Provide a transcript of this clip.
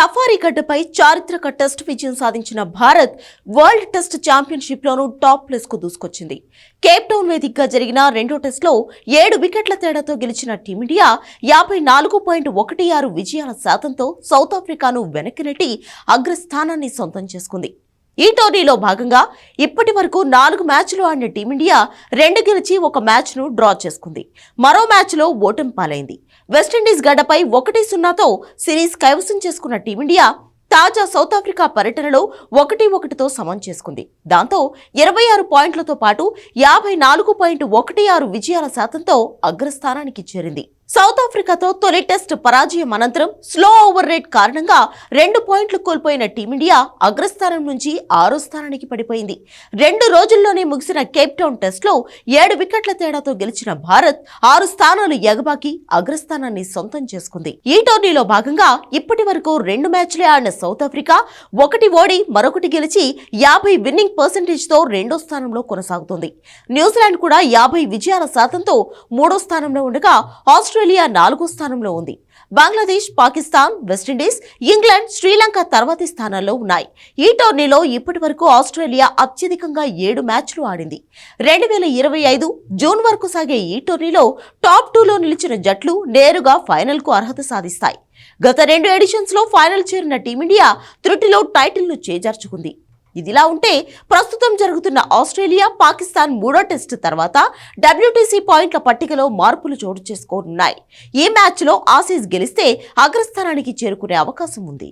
Safari గడ్డపై చారిత్రక test విజయం సాధించిన భారత్ వరల్డ్ టెస్ట్ ఛాంపియన్షిప్లోనూ టాప్ ప్లేస్కు దూసుకొచ్చింది. కేప్ టౌన్ వేదికగా జరిగిన రెండో టెస్ట్లో ఏడు వికెట్ల తేడాతో గెలిచిన టీమిండియా యాభై నాలుగు పాయింట్ ఒకటి ఆరు విజయాల శాతంతో సౌత్ ఆఫ్రికాను వెనక్కి నెట్టి అగ్రస్థానాన్ని సొంతం చేసుకుంది. ఈ టోర్నీలో భాగంగా ఇప్పటి వరకు నాలుగు మ్యాచ్లు ఆడిన టీమిండియా రెండు గెలిచి ఒక మ్యాచ్ను డ్రా చేసుకుంది. మరో మ్యాచ్లో ఓటమి పాలైంది. వెస్టిండీస్ గడ్డపై ఒకటి సున్నాతో సిరీస్ కైవసం చేసుకున్న టీమిండియా తాజా సౌత్ ఆఫ్రికా పర్యటనలో ఒకటి ఒకటితో సమం చేసుకుంది. దాంతో ఇరవై ఆరు పాయింట్లతో పాటు యాభై నాలుగు పాయింట్ ఒకటి ఆరు విజయాల శాతంతో అగ్రస్థానానికి చేరింది. సౌత్ ఆఫ్రికాతో తొలి టెస్ట్ పరాజయం అనంతరం స్లో ఓవర్ రేట్ కారణంగా రెండు పాయింట్లు కోల్పోయిన టీమిండియా అగ్రస్థానం నుంచి ఆరో స్థానానికి పడిపోయింది. రెండు రోజుల్లోనే ముగిసిన కేప్ టౌన్ టెస్ట్లో ఏడు వికెట్ల తేడాతో గెలిచిన భారత్ ఆరు స్థానాలు ఎగబాకి అగ్రస్థానాన్ని సొంతం చేసుకుంది. ఈ టోర్నీలో భాగంగా ఇప్పటి వరకు రెండు మ్యాచ్లే ఆడిన సౌత్ ఆఫ్రికా ఒకటి ఓడి మరొకటి గెలిచి యాభై విన్నింగ్ పర్సెంటేజ్తో రెండో స్థానంలో కొనసాగుతుంది. న్యూజిలాండ్ కూడా యాభై విజయాల శాతంతో మూడో స్థానంలో ఉండగా ఆస్ట్రేలియా నాలుగో స్థానంలో ఉంది. Bangladesh Pakistan West Indies England Sri Lanka తర్వాతి స్థానాల్లో ఉన్నాయి. ఈ టోర్నీలో ఇప్పటి వరకు ఆస్ట్రేలియా అత్యధికంగా ఏడు మ్యాచ్లు ఆడింది. రెండు వేల ఇరవై ఐదు జూన్ వరకు సాగే ఈ టోర్నీలో టాప్ టూలో నిలిచిన జట్లు నేరుగా ఫైనల్కు అర్హత సాధిస్తాయి. గత రెండు ఎడిషన్స్లో ఫైనల్ చేరిన టీమిండియా త్రుటిలో టైటిల్ను చేజార్చుకుంది. ఇదిలా ఉంటే ప్రస్తుతం జరుగుతున్న ఆస్ట్రేలియా పాకిస్తాన్ మూడో టెస్టు తర్వాత డబ్ల్యూటీసీ పాయింట్ల పట్టికలో మార్పులు చోటు చేసుకోనున్నాయి. ఈ మ్యాచ్లో ఆసీస్ గెలిస్తే అగ్రస్థానానికి చేరుకునే అవకాశం ఉంది.